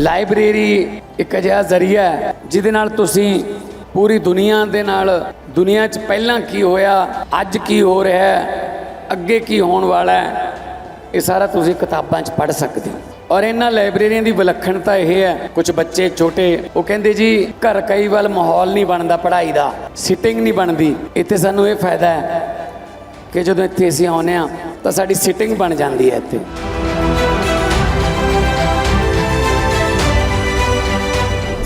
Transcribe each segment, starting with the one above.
Library ਇੱਕ ਅਜਿਹਾ ਜ਼ਰੀਆ ਹੈ, ਜਿਹਦੇ ਨਾਲ ਤੁਸੀਂ ਪੂਰੀ ਦੁਨੀਆ ਦੇ ਨਾਲ, ਦੁਨੀਆ 'ਚ ਪਹਿਲਾਂ ਕੀ ਹੋਇਆ, ਅੱਜ ਕੀ ਹੋ ਰਿਹਾ ਹੈ, ਅੱਗੇ ਕੀ ਹੋਣ ਵਾਲਾ ਹੈ, ਇਹ ਸਾਰਾ ਤੁਸੀਂ ਕਿਤਾਬਾਂ 'ਚ ਪੜ੍ਹ ਸਕਦੇ ਹੋ। ਔਰ ਇਹਨਾਂ ਲਾਇਬ੍ਰੇਰੀਆਂ ਦੀ ਵਿਲੱਖਣਤਾ ਇਹ ਹੈ, ਕੁਝ ਬੱਚੇ ਛੋਟੇ, ਉਹ ਕਹਿੰਦੇ ਜੀ, ਘਰ ਕਈ ਵਾਰ ਮਾਹੌਲ ਨਹੀਂ ਬਣਦਾ ਪੜ੍ਹਾਈ ਦਾ ਸਿਟਿੰਗ ਨਹੀਂ ਬਣਦੀ, ਇੱਥੇ ਸਾਨੂੰ ਇਹ ਫਾਇਦਾ ਹੈ ਕਿ ਜਦੋਂ ਇੱਥੇ ਅਸੀਂ ਆਉਂਦੇ ਆ ਤਾਂ ਸਾਡੀ ਸਿਟਿੰਗ ਬਣ ਜਾਂਦੀ ਹੈ ਇੱਥੇ।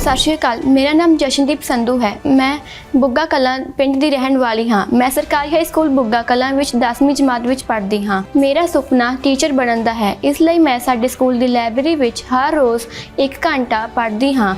ਸਤਿ ਸ਼੍ਰੀ ਅਕਾਲ। ਮੇਰਾ ਨਾਮ ਜਸ਼ਨਦੀਪ ਸੰਧੂ ਹੈ। ਮੈਂ ਬੁੱਗਾ ਕਲਾਂ ਪਿੰਡ ਦੀ ਰਹਿਣ ਵਾਲੀ ਹਾਂ। ਮੈਂ ਸਰਕਾਰੀ ਹਾਈ ਸਕੂਲ ਬੁੱਗਾ ਕਲਾਂ ਵਿੱਚ 10ਵੀਂ ਜਮਾਤ ਵਿੱਚ ਪੜ੍ਹਦੀ ਹਾਂ। ਮੇਰਾ ਸੁਪਨਾ ਟੀਚਰ ਬਣਨ ਦਾ ਹੈ। ਇਸ ਲਈ ਮੈਂ ਸਾਡੇ ਸਕੂਲ ਦੀ ਲਾਇਬ੍ਰੇਰੀ ਵਿੱਚ ਹਰ ਰੋਜ਼ 1 ਘੰਟਾ ਪੜ੍ਹਦੀ ਹਾਂ।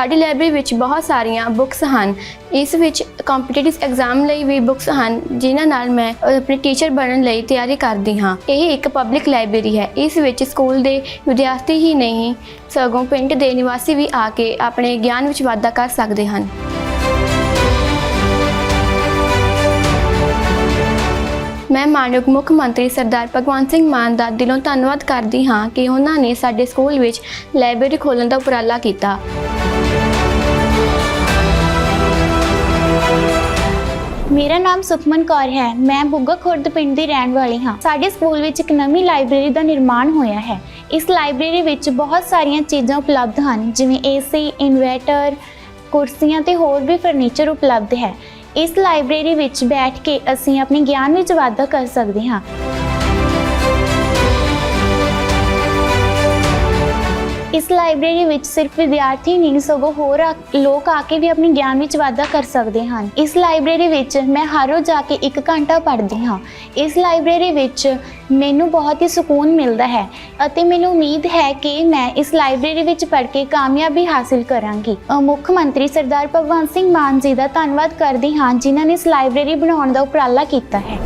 ਸਾਡੀ ਲਾਇਬ੍ਰੇਰੀ ਵਿੱਚ ਬਹੁਤ ਸਾਰੀਆਂ ਬੁੱਕਸ ਹਨ। ਇਸ ਵਿੱਚ ਕੰਪੀਟੀਟਿਵ ਐਗਜ਼ਾਮ ਲਈ ਵੀ ਬੁੱਕਸ ਹਨ, ਜਿਨ੍ਹਾਂ ਨਾਲ ਮੈਂ ਆਪਣੇ ਟੀਚਰ ਬਣਨ ਲਈ ਤਿਆਰੀ ਕਰਦੀ ਹਾਂ। ਇਹ ਇੱਕ ਪਬਲਿਕ ਲਾਇਬ੍ਰੇਰੀ ਹੈ। ਇਸ ਵਿੱਚ ਸਕੂਲ ਦੇ ਵਿਦਿਆਰਥੀ ਹੀ ਨਹੀਂ, ਸਗੋਂ ਪਿੰਡ ਦੇ ਨਿਵਾਸੀ ਵੀ ਆ ਕੇ ਆਪਣੇ ਗਿਆਨ ਵਿੱਚ ਵਾਧਾ ਕਰ ਸਕਦੇ ਹਨ। ਮੈਂ ਮਾਨਯੋਗ ਮੁੱਖ ਮੰਤਰੀ ਸਰਦਾਰ ਭਗਵੰਤ ਸਿੰਘ ਮਾਨ ਦਾ ਦਿਲੋਂ ਧੰਨਵਾਦ ਕਰਦੀ ਹਾਂ ਕਿ ਉਹਨਾਂ ਨੇ ਸਾਡੇ ਸਕੂਲ ਵਿੱਚ ਲਾਇਬ੍ਰੇਰੀ ਖੋਲ੍ਹਣ ਦਾ ਉਪਰਾਲਾ ਕੀਤਾ। ਮੇਰਾ ਨਾਮ ਸੁਖਮਨ ਕੌਰ ਹੈ। ਮੈਂ ਬੁੱਗਾ ਖੁਰਦ ਪਿੰਡ ਦੀ ਰਹਿਣ ਵਾਲੀ ਹਾਂ। ਸਾਡੇ ਸਕੂਲ ਵਿੱਚ ਇੱਕ ਨਵੀਂ ਲਾਇਬ੍ਰੇਰੀ ਦਾ ਨਿਰਮਾਣ ਹੋਇਆ ਹੈ। ਇਸ ਲਾਇਬ੍ਰੇਰੀ ਵਿੱਚ ਬਹੁਤ ਸਾਰੀਆਂ ਚੀਜ਼ਾਂ ਉਪਲਬਧ ਹਨ, ਜਿਵੇਂ ਏਸੀ, ਇਨਵਰਟਰ, ਕੁਰਸੀਆਂ ਤੇ ਹੋਰ ਵੀ ਫਰਨੀਚਰ ਉਪਲਬਧ ਹੈ। ਇਸ ਲਾਇਬ੍ਰੇਰੀ ਵਿੱਚ ਬੈਠ ਕੇ ਅਸੀਂ ਆਪਣੇ ਗਿਆਨ ਵਿੱਚ ਵਾਧਾ ਕਰ ਸਕਦੇ ਹਾਂ। ਇਸ ਲਾਇਬ੍ਰੇਰੀ ਵਿੱਚ ਸਿਰਫ ਵਿਦਿਆਰਥੀ ਨਹੀਂ, ਸਗੋਂ ਹੋਰ ਆ- ਲੋਕ ਆ ਕੇ ਵੀ ਆਪਣੇ ਗਿਆਨ ਵਿੱਚ ਵਾਧਾ ਕਰ ਸਕਦੇ ਹਨ। ਇਸ ਲਾਇਬ੍ਰੇਰੀ ਵਿੱਚ ਮੈਂ ਹਰ ਰੋਜ਼ ਜਾ ਕੇ 1 ਘੰਟਾ ਪੜ੍ਹਦੀ ਹਾਂ। ਇਸ ਲਾਇਬ੍ਰੇਰੀ ਵਿੱਚ ਮੈਨੂੰ ਬਹੁਤ ਹੀ ਸਕੂਨ ਮਿਲਦਾ ਹੈ ਅਤੇ ਮੈਨੂੰ ਉਮੀਦ ਹੈ ਕਿ ਮੈਂ ਇਸ ਲਾਇਬ੍ਰੇਰੀ ਵਿੱਚ ਪੜ੍ਹ ਕੇ ਕਾਮਯਾਬੀ ਹਾਸਿਲ ਕਰਾਂਗੀ। ਮੁੱਖ ਮੰਤਰੀ ਸਰਦਾਰ ਭਗਵੰਤ ਸਿੰਘ ਮਾਨ ਜੀ ਦਾ ਧੰਨਵਾਦ ਕਰਦੀ ਹਾਂ, ਜਿਨ੍ਹਾਂ ਨੇ ਇਸ ਲਾਇਬ੍ਰੇਰੀ ਬਣਾਉਣ ਦਾ ਉਪਰਾਲਾ ਕੀਤਾ ਹੈ।